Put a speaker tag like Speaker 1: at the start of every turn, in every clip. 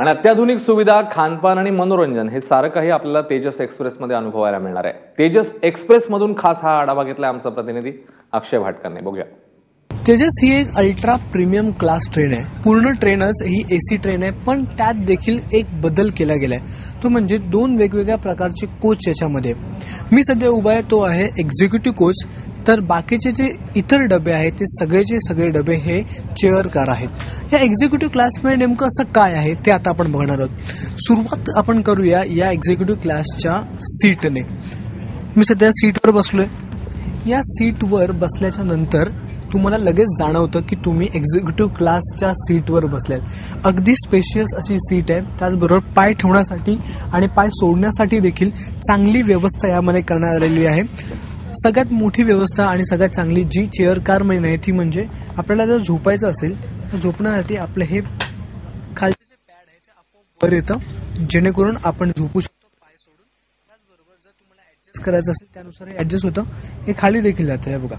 Speaker 1: आणि अत्याधुनिक सुविधा खानपान आणि मनोरंजन हे सारं काही आपल्याला तेजस एक्सप्रेसमध्ये अनुभवायला मिळणार आहे. तेजस एक्सप्रेसमधून खास हा आढावा घेतला आमचा प्रतिनिधी अक्षय भाटकरने. बघूया.
Speaker 2: तेजस ही एक अल्ट्रा प्रीमियम क्लास ट्रेन आहे. पूर्ण ट्रेनच ही एसी ट्रेन आहे पण त्यात देखील एक बदल केला गेलाय. तो म्हणजे दोन वेगवेगळ्या प्रकारचे कोच याच्यामध्ये. मी सध्या उभा आहे तो आहे एक्झिक्युटिव्ह कोच तर बाकीचे जे इतर डबे आहेत ते सगळेचे सगळे डबे हे चेअर कार आहेत. या एक्झिक्युटिव्ह क्लासमध्ये नेमकं असं काय आहे ते आता आपण बघणार आहोत. सुरुवात आपण करूया या एक्झिक्युटिव्ह क्लासच्या सीटने मी सध्या सीटवर बसलोय. या सीटवर बसल्याच्या नंतर तुम्हाला लगेच जाणवतं की तुम्ही एक्झिक्युटिव्ह क्लासच्या सीटवर बसल्यात अगदी स्पेशियस अशी सीट आहे. त्याचबरोबर पाय ठेवण्यासाठी आणि पाय सोडण्यासाठी देखील चांगली व्यवस्था यामध्ये करण्यात आलेली आहे. सगळ्यात मोठी व्यवस्था आणि सगळ्यात चांगली जी चेअर कारमध्ये आहे ती म्हणजे आपल्याला जर झोपायचं असेल तर झोपण्यासाठी आपलं हे खालचे जे पॅड आहे ते आपोआप वर येतं. जेणेकरून आपण झोपू शकतो पाय सोडून. त्याचबरोबर जर तुम्हाला ऍडजस्ट करायचं असेल त्यानुसार हे ऍडजस्ट होतं. हे खाली देखील जातं हे बघा.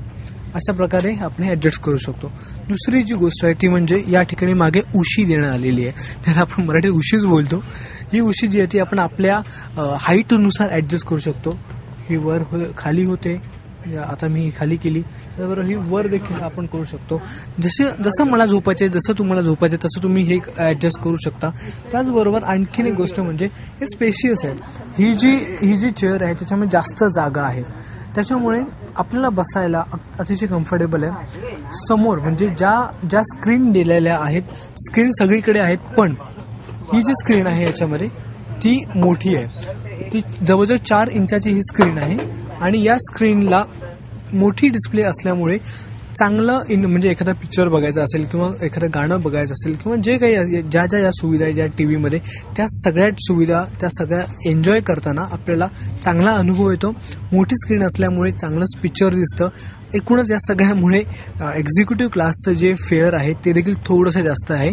Speaker 2: अशा प्रकारे आपण ॲडजस्ट ऍडजस्ट करू शकतो. दुसरी जी गोष्ट आहे ती म्हणजे या ठिकाणी मागे उशी देण्यात आलेली आहे. त्याला आपण मराठीत उशीच बोलतो. ही उशी जी आहे ती आपण आपल्या हाईटनुसार ऍडजस्ट करू शकतो. ही वर हो खाली होते. आता मी ही खाली केली. त्याबरोबर ही वर देखील आपण करू शकतो. जसे जसं मला झोपायचं आहे जसं तुम्हाला झोपायचे तसं तुम्ही हे ऍडजस्ट करू शकता. त्याचबरोबर आणखीन एक गोष्ट म्हणजे हे स्पेशियस आहे. ही जी ही जी चेअर आहे त्याच्यामध्ये जास्त जागा आहे. त्याच्यामुळे आपल्याला बसायला अतिशय कम्फर्टेबल आहे. समोर म्हणजे ज्या ज्या स्क्रीन दिलेल्या आहेत स्क्रीन सगळीकडे आहेत पण ही जी स्क्रीन आहे याच्यामध्ये ती मोठी आहे. ती जवळजवळ चार इंचाची ही स्क्रीन आहे. आणि या स्क्रीनला मोठी डिस्प्ले असल्यामुळे चांगलं इन म्हणजे एखादा पिक्चर बघायचा असेल किंवा एखादं गाणं बघायचं असेल किंवा जे काही ज्या ज्या ज्या या सुविधा आहे ज्या टी व्हीमध्ये त्या सगळ्या सुविधा त्या सगळ्या एन्जॉय करताना आपल्याला चांगला अनुभव येतो. मोठी स्क्रीन असल्यामुळे चांगलंच पिक्चर दिसतं. एकूणच या सगळ्यामुळे एक्झिक्युटिव्ह क्लासचं जे फेअर आहे ते देखील थोडंसं जास्त आहे.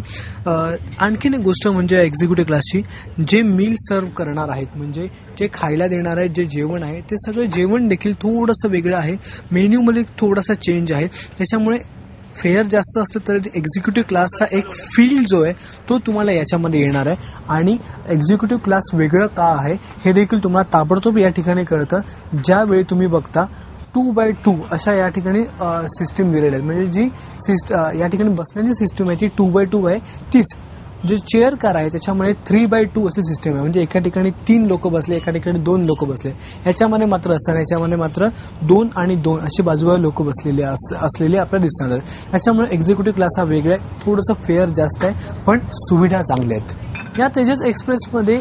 Speaker 2: आणखीन एक गोष्ट म्हणजे एक्झिक्युटिव्ह क्लासची जे मील सर्व करणार आहेत म्हणजे जे खायला देणार आहेत जे जेवण आहे ते सगळं जेवण देखील थोडंसं वेगळं आहे. मेन्यूमध्ये थोडासा चेंज आहे. त्याच्यामुळे फेअर जास्त असलं तरी एक्झिक्युटिव्ह क्लासचा एक फील जो आहे तो तुम्हाला याच्यामध्ये येणार आहे. आणि एक्झिक्युटिव्ह क्लास वेगळं का आहे हे देखील तुम्हाला ताबडतोब या ठिकाणी कळतं. ज्यावेळी तुम्ही बघता टू बाय टू अशा या ठिकाणी सिस्टीम दिलेल्या आहेत. म्हणजे जी सिस्ट या ठिकाणी बसण्याची सिस्टीम आहे ती टू बाय टू आहे तीच. जे चेअर कार आहे त्याच्यामध्ये थ्री बाय टू अशी सिस्टम आहे. म्हणजे एका ठिकाणी तीन लोक बसले एका ठिकाणी दोन लोक बसले. ह्याच्यामध्ये मात्र असं नाही याच्यामध्ये मात्र दोन आणि दोन अशी बाजूला लोक बसलेले अस- असलेले आपल्याला दिसणार आहेत. त्याच्यामुळे एक्झिक्युटिव्ह क्लास हा वेगळा आहे. थोडंसं फेअर जास्त आहे पण सुविधा चांगल्या आहेत. या तेजस एक्सप्रेसमध्ये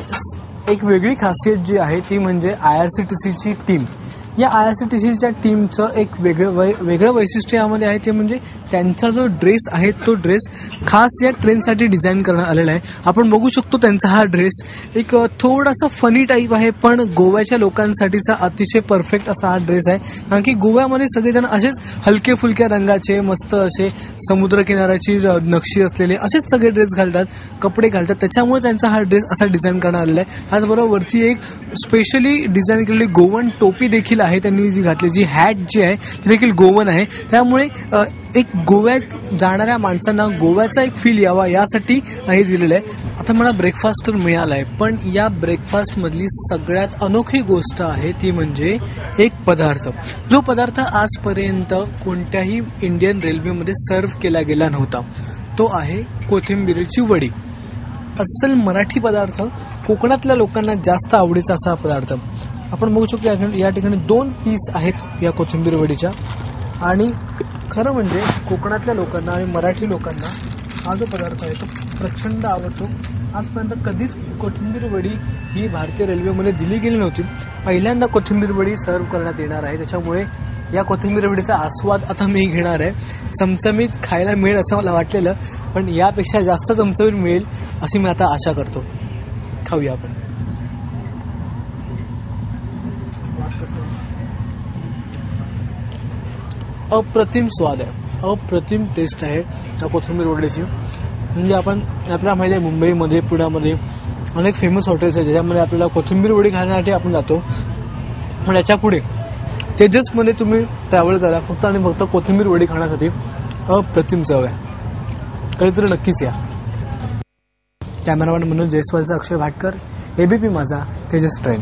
Speaker 2: एक वेगळी खासियत जी आहे ती म्हणजे आय आर सी टी सीची टीम या आय आर सी टी सीच्या टीमचं एक वेगळं वै वेगळं वैशिष्ट्य यामध्ये आहे ते म्हणजे त्यांचा जो ड्रेस आहे तो ड्रेस खास या ट्रेनसाठी डिझाईन करण्यात आलेला आहे. आपण बघू शकतो त्यांचा हा ड्रेस एक थोडासा फनी टाईप आहे पण गोव्याच्या लोकांसाठीचा अतिशय परफेक्ट असा हा ड्रेस आहे. कारण की गोव्यामध्ये सगळेजण असेच हलके फुलक्या रंगाचे मस्त असे समुद्रकिनाऱ्याची किनाऱ्याची नक्षी असलेले असेच सगळे ड्रेस घालतात कपडे घालतात. त्याच्यामुळे त्यांचा हा ड्रेस असा डिझाईन करण्यात आलेला आहे. त्याचबरोबर वरती एक स्पेशली डिझाईन केलेली गोवन टोपी देखील आहे आहे त्यांनी जी घातली जी हॅट जी आहे ती देखील गोवन आहे. त्यामुळे एक गोव्यात जाणाऱ्या माणसांना गोव्याचा एक फील यावा यासाठी हे दिलेलं आहे. आता मला ब्रेकफास्ट तर मिळाला आहे पण या ब्रेकफास्टमधली सगळ्यात अनोखी गोष्ट आहे ती म्हणजे एक पदार्थ. जो पदार्थ आजपर्यंत कोणत्याही इंडियन रेल्वेमध्ये सर्व केला गेला नव्हता. तो आहे कोथिंबिरीची वडी. अस्सल मराठी पदार्थ कोकणातल्या लोकांना जास्त आवडीचा असा हा पदार्थ. आपण बघू शकतो या ठिकाणी- या ठिकाणी दोन पीस आहेत या कोथिंबीर वडीच्या. आणि खरं म्हणजे कोकणातल्या लोकांना आणि मराठी लोकांना हा जो पदार्थ आहे तो प्रचंड आवडतो. आजपर्यंत कधीच कोथिंबीर वडी ही भारतीय रेल्वेमध्ये दिली गेली नव्हती. पहिल्यांदा कोथिंबीर वडी सर्व करण्यात येणार आहे. त्याच्यामुळे या कोथिंबीर वडीचा आस्वाद आता मी घेणार आहे. चमचमीत खायला मिळेल असं मला वाटलेलं पण यापेक्षा जास्त चमचमीत मिळेल अशी मी आता आशा करतो. खाऊया आपण. अप्रतिम स्वाद आहे. अप्रतिम टेस्ट आहे त्या कोथिंबीर वडीची म्हणजे आपण आपल्याला माहिती आहे मुंबईमध्ये पुण्यामध्ये अनेक फेमस हॉटेल्स आहेत ज्याच्यामध्ये आपल्याला कोथिंबीर वडी खाण्यासाठी आपण जातो. पण याच्यापुढे तेजसमध्ये तुम्ही ट्रॅव्हल करा. फक्त आणि फक्त कोथिंबीर वडी खाण्यासाठी अप्रतिम चव आहे. कधीतरी नक्कीच या. कॅमेरामॅन म्हणून जयस्वालचा अक्षय भाटकर एबीपी माझा तेजस ट्रेन.